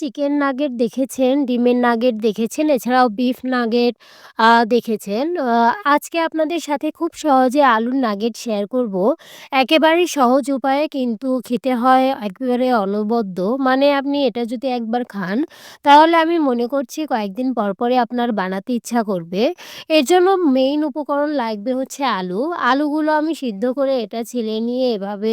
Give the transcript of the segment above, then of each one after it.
Chicken nugget দেখেছেন, ডিমের nugget দেখেছেন, এছাড়াও বিফ নাগেট দেখেছেন। আজকে আপনাদের সাথে খুব সহজে আলুর নাগেট শেয়ার করব। একেবারেই সহজ উপায়ে কিন্তু খেতে হয় একেবারে অনবদ্য। মানে আপনি এটা যদি একবার খান, তাহলে আমি মনে করছি কয়েকদিন পরপরই আপনার বানাতে ইচ্ছা করবে। এর জন্য মেইন উপকরণ লাগবে হচ্ছে আলু। আলুগুলো আমি সিদ্ধ করে এটা ছিলে নিয়ে এভাবে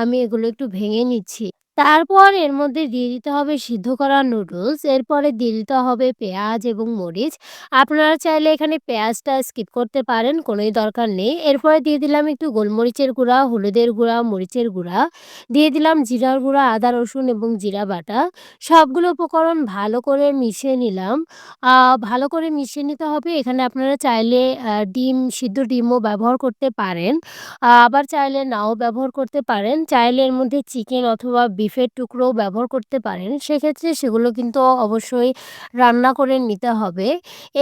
আমি এগুলো একটু ভেঙে নিচ্ছি। তারপর এর মধ্যে দিয়ে দিতে হবে সিদ্ধ করা নুডলস। এরপরে দিয়ে দিতে হবে পেঁয়াজ এবং মরিচ। আপনারা চাইলে এখানে পেঁয়াজটা স্কিপ করতে পারেন, কোনোই দরকার নেই। এরপরে দিয়ে দিলাম একটু গোলমরিচের গুঁড়া, হলুদের গুঁড়া, মরিচের গুঁড়া। দিয়ে দিলাম জিরার গুঁড়া, আদা, রসুন এবং জিরা বাটা। সবগুলো উপকরণ ভালো করে মিশিয়ে নিলাম। ভালো করে মিশিয়ে নিতে হবে। এখানে আপনারা চাইলে ডিম সিদ্ধ ডিমও ব্যবহার করতে পারেন। আবার চাইলে নাও ব্যবহার করতে পারেন। চাইলে এর মধ্যে চিকেন অথবা বিফের টুকরোও ব্যবহার করতে পারেন। সেক্ষেত্রে সেগুলো কিন্তু অবশ্যই রান্না করে নিতে হবে।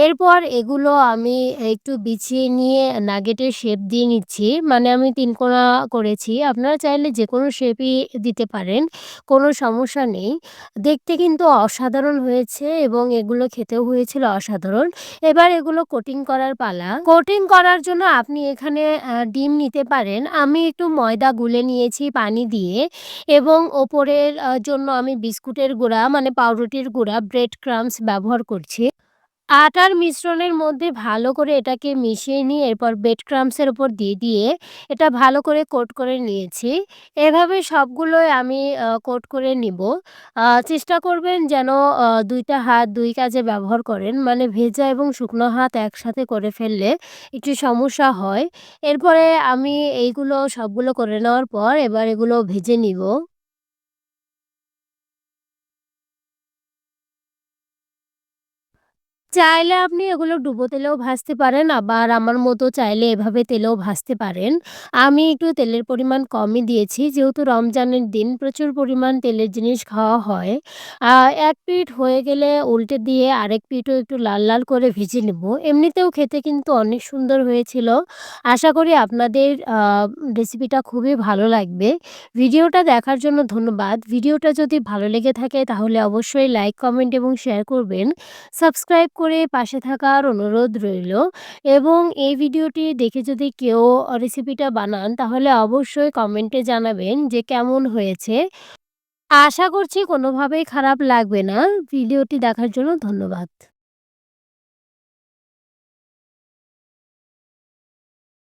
এরপর এগুলো আমি একটু বিছিয়ে নিয়ে নাগেটের শেপ দিয়ে নিচ্ছি। মানে আমি তিনকোনা করেছি। আপনারা চাইলে যে কোনো শেপই দিতে পারেন। কোনো সমস্যা নেই। দেখতে কিন্তু অসাধারণ হয়েছে এবং এগুলো খেতেও হয়েছিল অসাধারণ। এবার এগুলো কোটিং করার পালা। কোটিং করার জন্য আপনি এখানে ডিম নিতে পারেন। আমি একটু ময়দা গুলে নিয়েছি পানি দিয়ে এবং ওপরের আ জন্য আমি বিস্কুটের গুঁড়া মানে পাউরুটির গুঁড়া ব্রেড ক্রাম্বস ব্যবহার করছি। আটার মিশ্রণের মধ্যে ভালো করে এটাকে মিশিয়ে নিয়ে এরপর ব্রেড ক্রাম্বস এর উপর দিয়ে, দিয়ে এটা ভালো করে কোট করে নিয়েছি। এভাবে সবগুলোই আমি কোট করে নিব। চেষ্টা করবেন যেন দুইটা হাত দুই কাজে ব্যবহার করেন। মানে ভেজা এবং শুকনো হাত একসাথে করে ফেললে একটু সমস্যা হয়। এরপরে আমি এইগুলো সবগুলো করে নেওয়ার পর এবার এগুলো ভেজে নিব। চাইলে আপনি এগুলো ডুবো তেলেও ভাজতে পারেন আবার আমার মতো চাইলে এভাবে তেলেও ভাজতে পারেন। আমি একটু তেলের পরিমাণ কমই দিয়েছি যেহেতু রমজানের দিন প্রচুর পরিমাণ তেলের জিনিস খাওয়া হয়। এক পিঠ হয়ে গেলে উল্টে দিয়ে আরেক পিঠও একটু লাল, লাল করে ভেজে নেব। এমনিতেও খেতে কিন্তু অনেক সুন্দর হয়েছিল। আশা করি আপনাদের রেসিপিটা খুবই ভালো লাগবে। ভিডিওটা দেখার জন্য ধন্যবাদ। ভিডিওটা যদি ভালো লেগে থাকে তাহলে অবশ্যই লাইক, কমেন্ট এবং শেয়ার করবেন। সাবস্ক্রাইব করে পাশে থাকার অনুরোধ রইল এবং এই ভিডিওটি দেখে যদি কেউ রেসিপিটা বানান, তাহলে অবশ্যই কমেন্টে জানাবেন যে কেমন হয়েছে। আশা করছি কোনোভাবেই খারাপ লাগবে না। ভিডিওটি দেখার জন্য ধন্যবাদ।